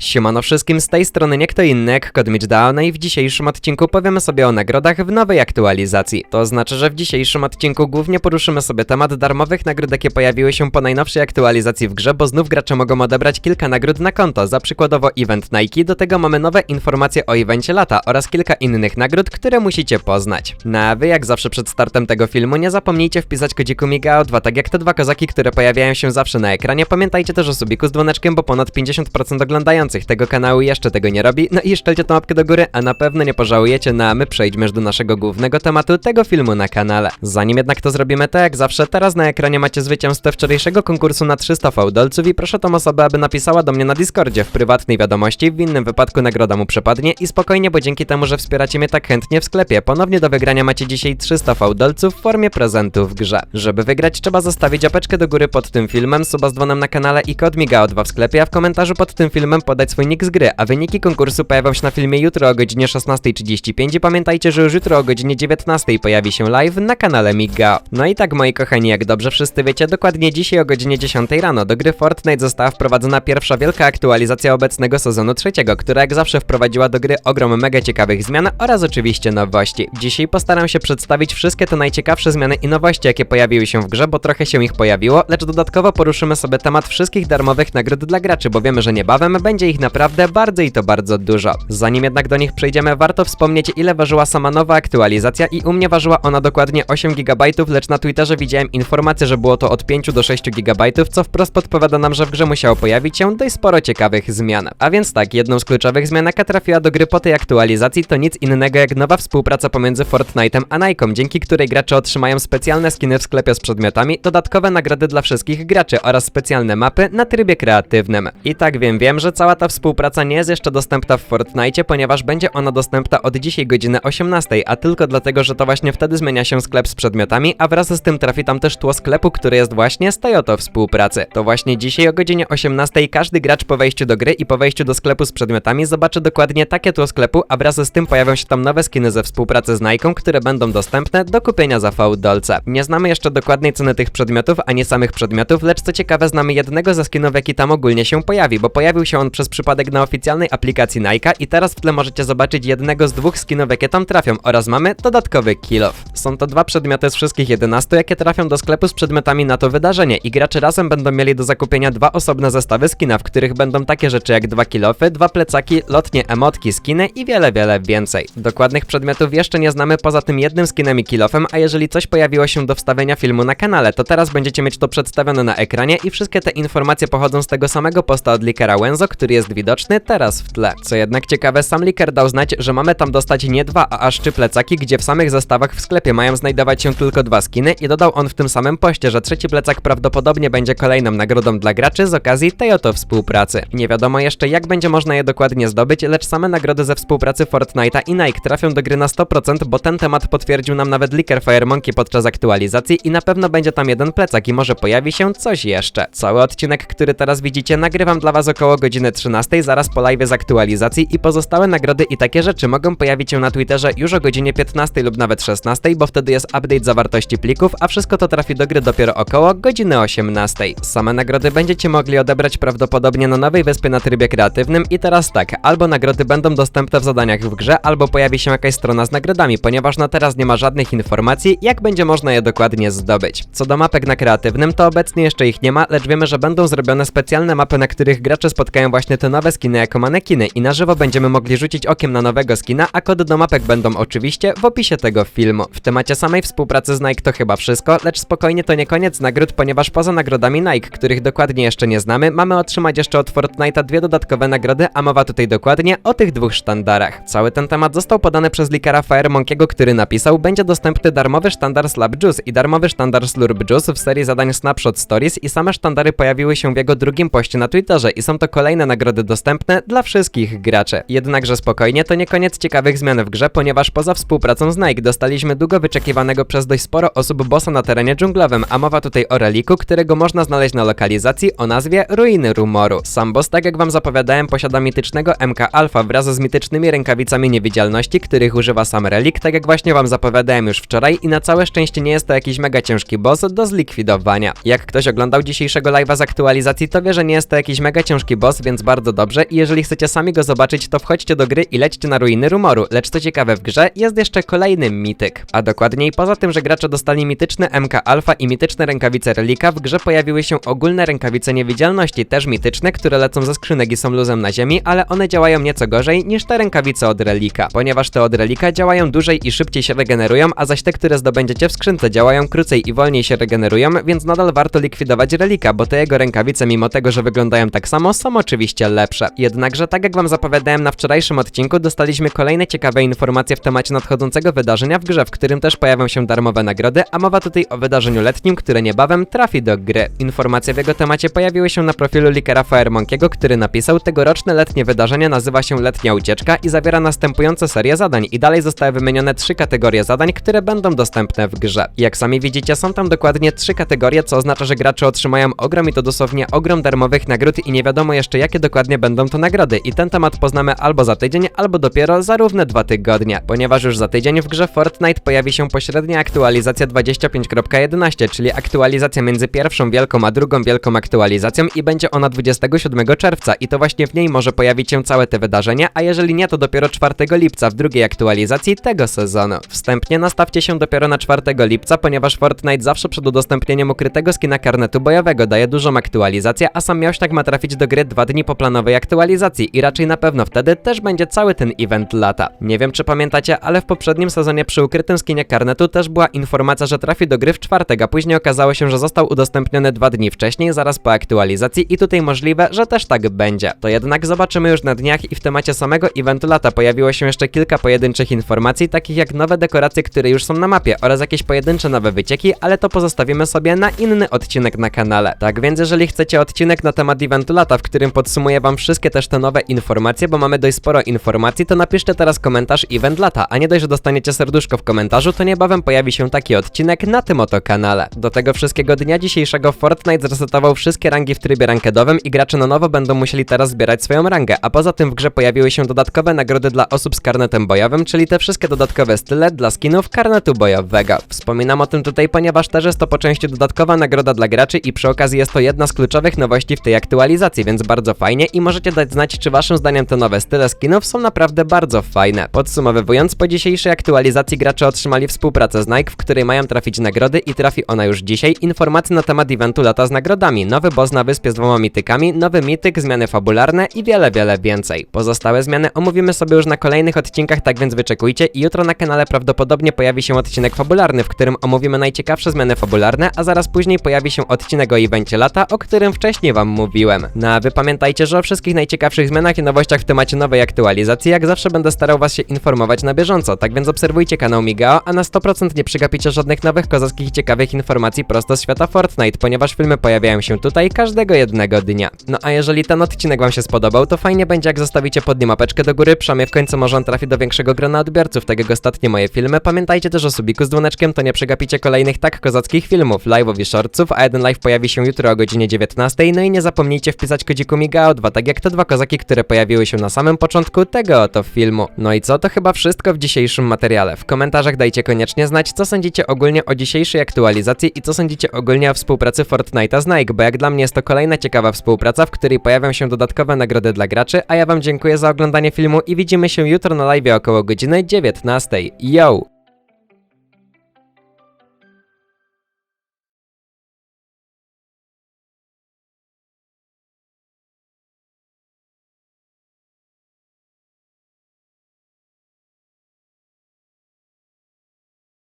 Siemano wszystkim, z tej strony nie kto inny jak Kodmicz Down i w dzisiejszym odcinku powiemy sobie o nagrodach w nowej aktualizacji. To znaczy, że w dzisiejszym odcinku głównie poruszymy sobie temat darmowych nagród, jakie pojawiły się po najnowszej aktualizacji w grze, bo znów gracze mogą odebrać kilka nagród na konto, za przykładowo event Nike, do tego mamy nowe informacje o evencie lata oraz kilka innych nagród, które musicie poznać. No a wy jak zawsze przed startem tego filmu nie zapomnijcie wpisać kodziku MIGAO2, tak jak te dwa kozaki, które pojawiają się zawsze na ekranie. Pamiętajcie też o subiku z dzwoneczkiem, bo ponad 50% oglądających tego kanału jeszcze tego nie robi. No i szczelcie tą łapkę do góry, a na pewno nie pożałujecie, no a my przejdźmy już do naszego głównego tematu tego filmu na kanale. Zanim jednak to zrobimy, to jak zawsze, teraz na ekranie macie zwycięzcę wczorajszego konkursu na 300 fałdolców i proszę tą osobę, aby napisała do mnie na Discordzie w prywatnej wiadomości, w innym wypadku nagroda mu przepadnie i spokojnie, bo dzięki temu, że wspieracie mnie tak chętnie w sklepie, ponownie do wygrania macie dzisiaj 300 fałdolców w formie prezentu w grze. Żeby wygrać, trzeba zostawić apeczkę do góry pod tym filmem, suba z dzwonem na kanale i kod MIGAO2 w sklepie, a w komentarzu pod tym filmem podać swój nick z gry, a wyniki konkursu pojawią się na filmie jutro o godzinie 16.35 i pamiętajcie, że już jutro o godzinie 19.00 pojawi się live na kanale MIGAO. No i tak moi kochani, jak dobrze wszyscy wiecie, dokładnie dzisiaj o godzinie 10 rano do gry Fortnite została wprowadzona pierwsza wielka aktualizacja obecnego sezonu trzeciego, która jak zawsze wprowadziła do gry ogrom mega ciekawych zmian oraz oczywiście nowości. Dzisiaj postaram się przedstawić wszystkie te najciekawsze zmiany i nowości, jakie pojawiły się w grze, bo trochę się ich pojawiło, lecz dodatkowo poruszymy sobie temat wszystkich darmowych nagród dla graczy, bo wiemy, że niebawem będzie ich naprawdę bardzo i to bardzo dużo. Zanim jednak do nich przejdziemy, warto wspomnieć ile ważyła sama nowa aktualizacja i u mnie ważyła ona dokładnie 8 GB, lecz na Twitterze widziałem informację, że było to od 5 do 6 GB, co wprost podpowiada nam, że w grze musiało pojawić się dość sporo ciekawych zmian. A więc tak, jedną z kluczowych zmian, jaka trafiła do gry po tej aktualizacji, to nic innego jak nowa współpraca pomiędzy Fortnite'em a Nike'ą, dzięki której gracze otrzymają specjalne skiny w sklepie z przedmiotami, dodatkowe nagrody dla wszystkich graczy oraz specjalne mapy na trybie kreatywnym. I tak wiem, wiem, że cała ta współpraca nie jest jeszcze dostępna w Fortnite, ponieważ będzie ona dostępna od dzisiaj godziny 18, a tylko dlatego, że to właśnie wtedy zmienia się sklep z przedmiotami, a wraz z tym trafi tam też tło sklepu, który jest właśnie z Toyota współpracy. To właśnie dzisiaj o godzinie 18 każdy gracz po wejściu do gry i po wejściu do sklepu z przedmiotami zobaczy dokładnie takie tło sklepu, a wraz z tym pojawią się tam nowe skiny ze współpracy z Nike'ą, które będą dostępne do kupienia za V-dolce. Nie znamy jeszcze dokładnej ceny tych przedmiotów, ani samych przedmiotów, lecz co ciekawe znamy jednego ze skinów, jaki tam ogólnie się pojawi, bo pojawił się on przez przypadek na oficjalnej aplikacji Nike'a i teraz w tle możecie zobaczyć jednego z dwóch skinów, jakie tam trafią oraz mamy dodatkowy kill off. Są to dwa przedmioty z wszystkich 11, jakie trafią do sklepu z przedmiotami na to wydarzenie i gracze razem będą mieli do zakupienia dwa osobne zestawy skina, w których będą takie rzeczy jak dwa kill offy, dwa plecaki, lotnie emotki, skiny i wiele, wiele więcej. Dokładnych przedmiotów jeszcze nie znamy poza tym jednym skinem i kill offem, a jeżeli coś pojawiło się do wstawienia filmu na kanale, to teraz będziecie mieć to przedstawione na ekranie i wszystkie te informacje pochodzą z tego samego posta od Likera Wenzo, który jest widoczny teraz w tle. Co jednak ciekawe, sam Liker dał znać, że mamy tam dostać nie dwa, a aż trzy plecaki, gdzie w samych zestawach w sklepie mają znajdować się tylko dwa skiny i dodał on w tym samym poście, że trzeci plecak prawdopodobnie będzie kolejną nagrodą dla graczy z okazji tej oto współpracy. Nie wiadomo jeszcze jak będzie można je dokładnie zdobyć, lecz same nagrody ze współpracy Fortnite'a i Nike trafią do gry na 100%, bo ten temat potwierdził nam nawet Liker Firemonkey podczas aktualizacji i na pewno będzie tam jeden plecak i może pojawi się coś jeszcze. Cały odcinek, który teraz widzicie, nagrywam dla was około godziny 13, zaraz po live z aktualizacji i pozostałe nagrody i takie rzeczy mogą pojawić się na Twitterze już o godzinie 15 lub nawet 16, bo wtedy jest update zawartości plików, a wszystko to trafi do gry dopiero około godziny 18. Same nagrody będziecie mogli odebrać prawdopodobnie na nowej wyspie na trybie kreatywnym i teraz tak, albo nagrody będą dostępne w zadaniach w grze, albo pojawi się jakaś strona z nagrodami, ponieważ na teraz nie ma żadnych informacji, jak będzie można je dokładnie zdobyć. Co do mapek na kreatywnym, to obecnie jeszcze ich nie ma, lecz wiemy, że będą zrobione specjalne mapy, na których gracze spotkają właśnie te nowe skiny jako manekiny i na żywo będziemy mogli rzucić okiem na nowego skina, a kody do mapek będą oczywiście w opisie tego filmu. W temacie samej współpracy z Nike to chyba wszystko, lecz spokojnie to nie koniec nagród, ponieważ poza nagrodami Nike, których dokładnie jeszcze nie znamy, mamy otrzymać jeszcze od Fortnite'a dwie dodatkowe nagrody, a mowa tutaj dokładnie o tych dwóch sztandarach. Cały ten temat został podany przez likera Firemonkiego, który napisał, będzie dostępny darmowy sztandar Slap Juice i darmowy sztandar Slurp Juice w serii zadań Snapshot Stories i same sztandary pojawiły się w jego drugim poście na Twitterze i są to kolejne nagrody dostępne dla wszystkich graczy. Jednakże spokojnie, to nie koniec ciekawych zmian w grze, ponieważ poza współpracą z Nike dostaliśmy długo wyczekiwanego przez dość sporo osób bossa na terenie dżunglowym, a mowa tutaj o reliku, którego można znaleźć na lokalizacji o nazwie Ruiny Rumoru. Sam boss, tak jak wam zapowiadałem, posiada mitycznego MK Alpha wraz z mitycznymi rękawicami niewidzialności, których używa sam relik, tak jak właśnie wam zapowiadałem już wczoraj i na całe szczęście nie jest to jakiś mega ciężki boss do zlikwidowania. Jak ktoś oglądał dzisiejszego live'a z aktualizacji, to wie, że nie jest to jakiś mega ciężki boss, więc bardzo dobrze i jeżeli chcecie sami go zobaczyć, to wchodźcie do gry i lećcie na ruiny rumoru, lecz co ciekawe w grze jest jeszcze kolejny mityk. A dokładniej, poza tym, że gracze dostali mityczne MK Alpha i mityczne rękawice Relika, w grze pojawiły się ogólne rękawice niewidzialności, też mityczne, które lecą ze skrzynek i są luzem na ziemi, ale one działają nieco gorzej niż te rękawice od Relika, ponieważ te od Relika działają dłużej i szybciej się regenerują, a zaś te, które zdobędziecie w skrzynce działają krócej i wolniej się regenerują, więc nadal warto likwidować Relika, bo te jego rękawice, mimo tego, że wyglądają tak samo, są oczywiście lepsze. Jednakże, tak jak wam zapowiadałem na wczorajszym odcinku, dostaliśmy kolejne ciekawe informacje w temacie nadchodzącego wydarzenia w grze, w którym też pojawią się darmowe nagrody, a mowa tutaj o wydarzeniu letnim, które niebawem trafi do gry. Informacje w jego temacie pojawiły się na profilu Likera Firemonkiego, który napisał, tegoroczne letnie wydarzenie nazywa się Letnia Ucieczka i zawiera następujące serie zadań i dalej zostały wymienione trzy kategorie zadań, które będą dostępne w grze. Jak sami widzicie, są tam dokładnie trzy kategorie, co oznacza, że gracze otrzymają ogrom i to dosłownie ogrom darmowych nagród i nie wiadomo jeszcze jakie dokładnie będą to nagrody i ten temat poznamy albo za tydzień, albo dopiero za równe dwa tygodnie, ponieważ już za tydzień w grze Fortnite pojawi się pośrednia aktualizacja 25.11, czyli aktualizacja między pierwszą wielką a drugą wielką aktualizacją i będzie ona 27 czerwca i to właśnie w niej może pojawić się całe te wydarzenie, a jeżeli nie to dopiero 4 lipca w drugiej aktualizacji tego sezonu. Wstępnie nastawcie się dopiero na 4 lipca, ponieważ Fortnite zawsze przed udostępnieniem ukrytego skina karnetu bojowego daje dużą aktualizację, a sam Miałśtak ma trafić do gry dwa dni po planowej aktualizacji i raczej na pewno wtedy też będzie cały ten event lata. Nie wiem czy pamiętacie, ale w poprzednim sezonie przy ukrytym skinie karnetu też była informacja, że trafi do gry w czwartek, a później okazało się, że został udostępniony dwa dni wcześniej, zaraz po aktualizacji i tutaj możliwe, że też tak będzie. To jednak zobaczymy już na dniach i w temacie samego eventu lata pojawiło się jeszcze kilka pojedynczych informacji, takich jak nowe dekoracje, które już są na mapie oraz jakieś pojedyncze nowe wycieki, ale to pozostawimy sobie na inny odcinek na kanale. Tak więc jeżeli chcecie odcinek na temat eventu lata, w którym podsumuję wam wszystkie też te nowe informacje, bo mamy dość sporo informacji, to napiszcie teraz komentarz event lata, a nie dość, że dostaniecie serduszko w komentarzu, to niebawem pojawi się taki odcinek na tym oto kanale. Do tego wszystkiego dnia dzisiejszego Fortnite zresetował wszystkie rangi w trybie rankedowym i gracze na nowo będą musieli teraz zbierać swoją rangę, a poza tym w grze pojawiły się dodatkowe nagrody dla osób z karnetem bojowym, czyli te wszystkie dodatkowe style dla skinów karnetu bojowego. Wspominam o tym tutaj, ponieważ też jest to po części dodatkowa nagroda dla graczy i przy okazji jest to jedna z kluczowych nowości w tej aktualizacji, więc bardzo fajnie i możecie dać znać, czy waszym zdaniem te nowe style skinów są naprawdę bardzo fajne. Podsumowując, po dzisiejszej aktualizacji gracze otrzymali współpracę z Nike, w której mają trafić nagrody i trafi ona już dzisiaj. Informacje na temat eventu lata z nagrodami, nowy boss na wyspie z dwoma mitykami, nowy mityk, zmiany fabularne i wiele, wiele więcej. Pozostałe zmiany omówimy sobie już na kolejnych odcinkach, tak więc wyczekujcie i jutro na kanale prawdopodobnie pojawi się odcinek fabularny, w którym omówimy najciekawsze zmiany fabularne, a zaraz później pojawi się odcinek o evencie lata, o którym wcześniej wam mówiłem. No a wy pamiętajcie, że o wszystkich najciekawszych zmianach i nowościach w temacie nowej aktualizacji, jak zawsze będę starał was się informować na bieżąco, tak więc obserwujcie kanał Migao, a na 100% nie przegapicie żadnych nowych kozackich i ciekawych informacji prosto z świata Fortnite, ponieważ filmy pojawiają się tutaj każdego jednego dnia. No a jeżeli ten odcinek wam się spodobał, to fajnie będzie jak zostawicie pod nim łapeczkę do góry, przynajmniej w końcu może on trafi do większego grona odbiorców, tak jak ostatnie moje filmy. Pamiętajcie też o subiku z dzwoneczkiem, to nie przegapicie kolejnych tak kozackich filmów, live'ów i shortsów, a jeden live pojawi się jutro o godzinie 19, no i nie zapomnijcie wpisać kodziku Migao 2, tak jak te dwa kozaki, które pojawiły się na samym początku tego oto filmu. No i co, to chyba wszystko w dzisiejszym materiale. W komentarzach dajcie koniecznie znać, co sądzicie ogólnie o dzisiejszej aktualizacji i co sądzicie ogólnie o współpracy Fortnite'a z Nike, bo jak dla mnie jest to kolejna ciekawa współpraca, w której pojawią się dodatkowe nagrody dla graczy, a ja wam dziękuję za oglądanie filmu i widzimy się jutro na live około godziny 19. Yo!